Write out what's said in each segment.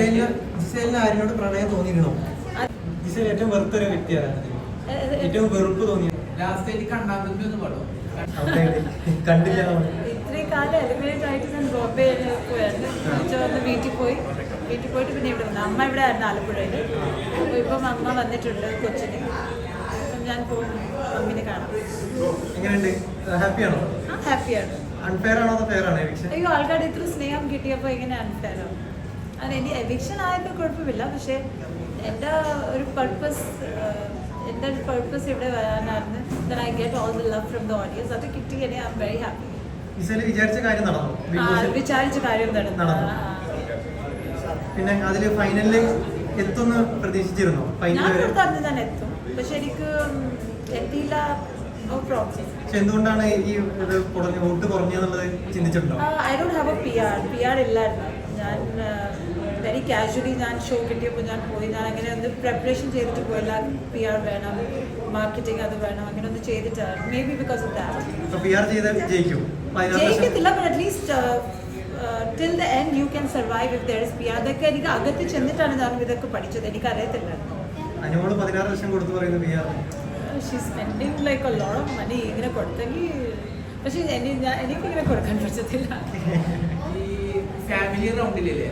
ജിസേലിന് ജിസേലിന് ആരിനോട് പ്രണയം തോന്നിയിരുന്നോ ജിസേൽ ഏറ്റവും വെറുത്തൊരു വ്യക്തിയാണ്. ഏറ്റവും വെറുപ്പ് തോന്നിയത്. ലാസ്റ്റ് ആയിട്ട് കണ്ണാമ്പി എന്ന് പാടും അവിടെ കണ്ടില്ല. ഇത്രയും കാലം എലിമിനേറ്റ് ആയിട്ട് ഞാൻ ബോംബെ പോയായിരുന്നു വീട്ടിൽ പോയി. വീട്ടിൽ പോയിട്ട് പിന്നെ ഇവിടെ വന്നു. അമ്മ ഇവിടെ ആയിരുന്നു ആലപ്പുഴയിൽ അപ്പോൾ ഇപ്പം അമ്മ വന്നിട്ടുണ്ട് കൊച്ചിന്. അപ്പം ഞാൻ പോകും. മമ്മിനെ കാണാം. എങ്ങനെയുണ്ട്? ഹാപ്പിയാണോ? ആ ഹാപ്പിയാണ്. അൺഫെയർ ആണോ അതോ ഫെയർ ആണോ അയ്യോ ആൾക്കാരുടെ ഇത്ര സ്നേഹം കിട്ടിയപ്പോൾ അൺഫെയർ ആവും? അത് എനിക്ക് എവിക്ഷൻ ആയപ്പോൾ കുഴപ്പമില്ല. പക്ഷേ എന്റെ ഒരു പർപ്പസ് എന്റെ ഒരു പർപ്പസ് ഇവിടെ വരാനായിരുന്നു then I get all the love from the audience അത് കിട്ടി ഐ ആം വെരി ഹാപ്പി വിചാരിച്ച കാര്യം നടന്നു. വിചാരിച്ച കാര്യം നടന്നു. പിന്നെ അതിൽ ഫൈനലിൽ എത്തുമെന്ന് പ്രതീക്ഷിച്ചിരുന്നു? ഫൈനലിൽ ഞാൻ എത്തും. പക്ഷെ എനിക്ക് എത്തിയില്ല. എന്തുകൊണ്ടാണ് ഈ ഇത് കുറഞ്ഞ വോട്ട് കുറഞ്ഞെന്നുള്ളത് ചിന്തിച്ചിട്ടുണ്ടോ? I don't have a P R P R ഇല്ലായിരുന്നു. ഞാൻ വെരി കാഷ്വലി ഞാൻ ഷോ കിട്ടിയപ്പോൾ ഞാൻ പോയി. ഞാൻ അങ്ങനെ ഒന്ന് പ്രിപ്പറേഷൻ ചെയ്തിട്ട് പോയില്ല പി ആർ വേണം മാർക്കറ്റിംഗ് അത് വേണം അങ്ങനെ ഒന്ന് ചെയ്തിട്ടാണ്. May be because of that ജയിക്കത്തില്ല but at least till the end you can survive if there is P R അതൊക്കെ എനിക്ക് അകത്ത് ചെന്നിട്ടാണ് ഞാൻ ഇതൊക്കെ പഠിച്ചത്. എനിക്ക് അറിയത്തില്ല അനുമോൾ പതിനാറ് ലക്ഷം കൊടുത്തു പറയുന്നത് P R she spending like a lot of money ഇങ്ങനെ കൊടുത്തെങ്കിൽ പക്ഷേ എനി ഞാൻ എനിക്കിങ്ങനെ കൊടുക്കാൻ പറ്റത്തില്ല. ഫാമിലി റൗണ്ടിലില്ലേ.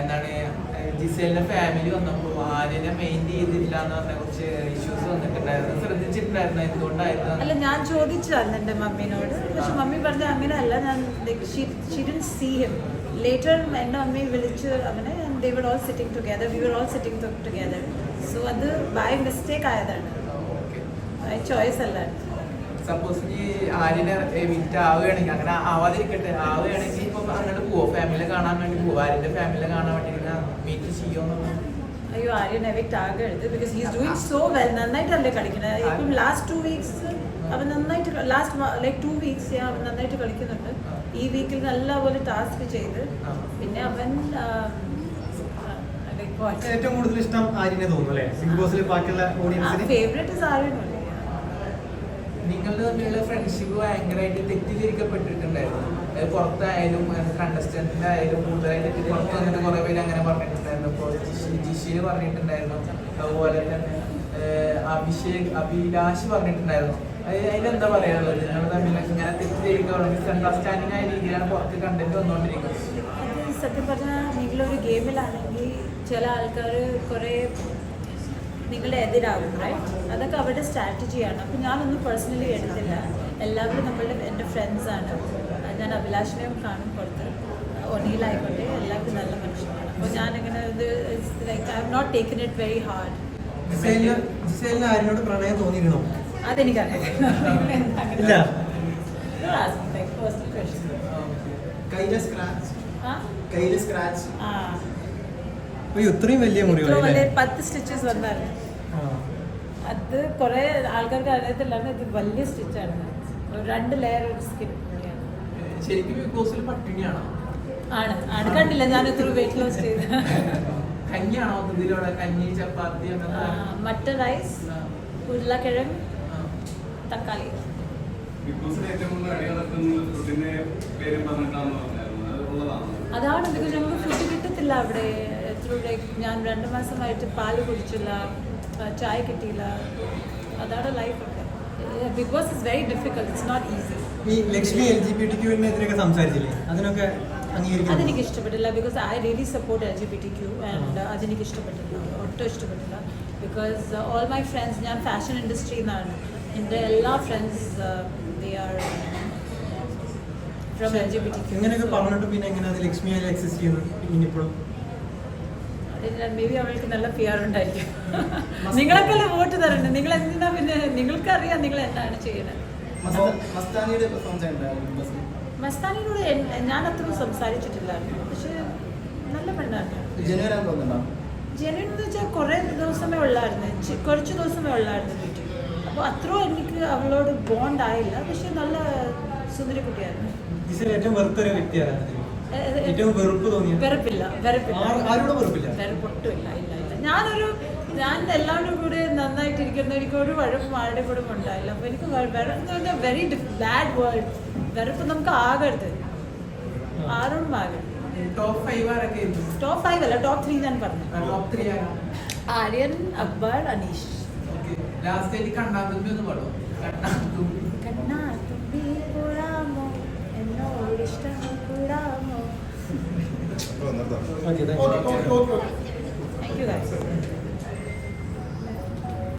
എന്താണ് ജിസേലിന്റെ ഫാമിലി വന്നപ്പോൾ ആര്യനെ മെയിൻ ചെയ്തിട്ടില്ല എന്ന് പറഞ്ഞ കുറച്ച് ഇഷ്യൂസ് വന്നിട്ടുണ്ടായിരുന്നു. ശ്രദ്ധിച്ചിട്ടുണ്ടായിരുന്നു. എന്തുകൊണ്ടായിരുന്നു? അല്ല ഞാൻ ചോദിച്ചതാണ് എന്റെ മമ്മീനോട്. പക്ഷെ മമ്മി പറഞ്ഞ അങ്ങനെയല്ല ഞാൻ ഷിഡൻ സീ ഹിം ലേറ്റർ എന്റെ മമ്മി വിളിച്ച് അവനെ they all sitting together we were all sitting together so അത് ബൈ മിസ്റ്റേക്ക് ആയതാണ്. ബൈ ചോയ്സ് അല്ല. സപ്പോസ് ഈ ആര്യനെ വിറ്റ് ആവുകയാണെങ്കിൽ അങ്ങനെ ആവാതിരിക്കട്ടെ. ആവുകയാണെങ്കിൽ ഇപ്പൊ അങ്ങോട്ട് പോവോ. ഫാമിലിയെ കാണാൻ വേണ്ടി പോവോ. ആര്യന്റെ ഫാമിലിയെ കാണാൻ വേണ്ടി മീറ്റ് ചെയ്യുമോ അയ്യോ ആര്യൻ എവിക്റ്റ് ആകരുത്. Because he's doing so well നന്നായിട്ടല്ലേ കളിക്കുന്നത് ഇപ്പം ലാസ്റ്റ് ടു വീക്സ് അവൻ നന്നായിട്ട് ലാസ്റ്റ് ലൈക്ക് ടു വീക്സ് അവൻ നന്നായിട്ട് കളിക്കുന്നുണ്ട്. ഈ വീക്കിൽ നല്ലപോലെ ടാസ്ക് ചെയ്ത്. പിന്നെ അവൻ ഏറ്റവും കൂടുതൽ ഇഷ്ടം ആര്യനെ തോന്നുന്നു അല്ലേ? ബിഗ് ബോസിൽ ബാക്കിയുള്ള ഓഡിയൻസിന് ഫേവറേറ്റ് is നിങ്ങളുടെ തമ്മിലുള്ള ഫ്രണ്ട്ഷിപ്പ് ഭയങ്കരമായിട്ട് തെറ്റിദ്ധരിക്കപ്പെട്ടിട്ടുണ്ടായിരുന്നു. പുറത്തായാലും കണ്ടസ്റ്റന്റിന്റെ ആയാലും കൂടുതലായിട്ട് പുറത്ത് വന്നിട്ട് കുറെ പേര് അങ്ങനെ പറഞ്ഞിട്ടുണ്ടായിരുന്നു. ഇപ്പോൾ ജിഷി ജിഷിന് പറഞ്ഞിട്ടുണ്ടായിരുന്നു. അതുപോലെ തന്നെ അഭിഷേക് അഭിലാഷ് പറഞ്ഞിട്ടുണ്ടായിരുന്നു. അത് അതിലെന്താ പറയാനുള്ളത്? നിങ്ങൾ തമ്മിൽ ഇങ്ങനെ തെറ്റിദ്ധരിക്കുക മിസ്അണ്ടർസ്റ്റാൻഡിങ് ആയ രീതിയിലാണ് പുറത്ത് കണ്ടിട്ട് വന്നുകൊണ്ടിരിക്കുന്നത് സത്യം പറഞ്ഞാൽ നിങ്ങളൊരു ഗെയിമിലാണെങ്കിൽ ചില ആൾക്കാർ കുറേ നിങ്ങളുടെ എതിരാകും റൈറ്റ് അതൊക്കെ അവരുടെ സ്ട്രാറ്റജിയാണ്. അപ്പോൾ ഞാനൊന്നും പേഴ്സണലി എടുത്തില്ല. എല്ലാവരും നമ്മളുടെ എന്റെ ഫ്രണ്ട്സാണ് ഞാൻ അഭിലാഷിനെയും കാണും പുറത്ത്. ഒനിയിലായിക്കോട്ടെ എല്ലാവർക്കും നല്ല മനുഷ്യനാണ്. അപ്പോൾ ഞാനിങ്ങനെ ഇത് like I have not taken it very hard പ്രണയം തോന്നിയിരുന്നോ അതെനിക്കറിയാം കയ്യിലെ സ്ക്രാച്ച് കയ്യിലെ സ്ക്രാച്ച് ആ. അയ്യോ ഇത്രയും വലിയ മുറിവ് പത്ത് സ്റ്റിച്ചസ് വന്നായിരുന്നു അത് കുറേ ആൾക്കാർക്ക് അറിയത്തില്ലായിരുന്നു ഇത് വലിയ സ്റ്റിച്ചാണ് രണ്ട് ലെയർ ഒരു സ്കിൻ ശരിക്കും പട്ടിണിയാണോ? ആണ്. ആണ്. കണ്ടില്ല ഞാൻ ഇത്ര വെയിറ്റ് ലോസ് ചെയ്ത്. കഞ്ഞിയാണോ കഞ്ഞി ചപ്പാത്തി മട്ട റൈസ് ഉരുളക്കിഴങ്ങ് തക്കാളി. അതാണ് ബിക്കോസ് നമുക്ക് ഫുഡ് കിട്ടത്തില്ല അവിടെ. ലൈക്ക് ഞാൻ രണ്ട് മാസമായിട്ട് പാൽ കുടിച്ചില്ല ചായ കിട്ടിയില്ല. അതാണ് ലൈഫ് ഒക്കെ. Bigg Boss is very difficult it's not easy ഈ Lakshmi L G B T ക്യൂവിനെതിരെയൊക്കെ സംസാരിച്ചില്ലേ? അതിനൊക്കെ അതെനിക്ക് ഇഷ്ടപ്പെട്ടില്ല because I really support L G B T Q and അതെനിക്ക് ഇഷ്ടപ്പെട്ടില്ല. ഒട്ടും ഇഷ്ടപ്പെട്ടില്ല. ബിക്കോസ് ഓൾ മൈ ഫ്രണ്ട്സ് ഞാൻ ഫാഷൻ ഇൻഡസ്ട്രിയിൽ നിന്നാണ് എന്റെ എല്ലാ friends they are from L G B T Q ഇങ്ങനെയൊക്കെ പറഞ്ഞിട്ട് പിന്നെ എങ്ങനെ ലക്ഷ്മി ആയി എക്സിസ്റ്റ് ചെയ്യുന്നു ഇനിയിപ്പോഴും മേ ബി അവൾക്ക് നല്ല പി ആർ ഉണ്ടായിരിക്കും. നിങ്ങളൊക്കെ വോട്ട് തരണ്ട്. നിങ്ങൾ എന്തിനാ പിന്നെ നിങ്ങൾക്കറിയാം നിങ്ങൾ എന്താണ് ചെയ്യുന്നത് മസ്താനിയോട് ഞാൻ അത്ര സംസാരിച്ചിട്ടില്ലായിരുന്നു പക്ഷെ നല്ല പെണ്ണാണ്. ജനുവിൻ എന്ന് വെച്ചാൽ കുറേ ദിവസമേ ഉള്ളായിരുന്നു. കുറച്ച് ദിവസമേ ഉള്ളായിരുന്നു വീട്ടിൽ. അപ്പോൾ അത്രയും എനിക്ക് അവളോട് ബോണ്ട് ആയില്ല. പക്ഷെ നല്ല സുന്ദരി കുട്ടിയായിരുന്നു. ഏറ്റവും വെറുത്തൊരു വ്യക്തിയാണ് വെറുപ്പില്ല വെറുപ്പില്ല. ഇല്ല ഇല്ല. ഞാനൊരു ഞാൻ എല്ലാവരും കൂടെ നന്നായിട്ടിരിക്കുന്ന എനിക്ക് ഒരു വഴപ്പും ആരുടെ കൂടെ ഉണ്ടായില്ല. അപ്പൊ എനിക്ക് വെറുപ്പ് വെരി ബാഡ് വേർഡ് വെറുപ്പ് നമുക്ക് ആകരുത്. ആരോടും ആകരുത്. ടോപ്പ് ഫൈവ് അല്ല ടോപ്പ് ത്രീ ഞാൻ പറഞ്ഞു. ആര്യൻ അക്ബർ അനീഷ്. ഓക്കെ ലാസ്റ്റ് ആയിട്ട് കണ്ണാതുമ്പി ഒന്ന് പാടും കണ്ണാതുമ്പി 快的起来起来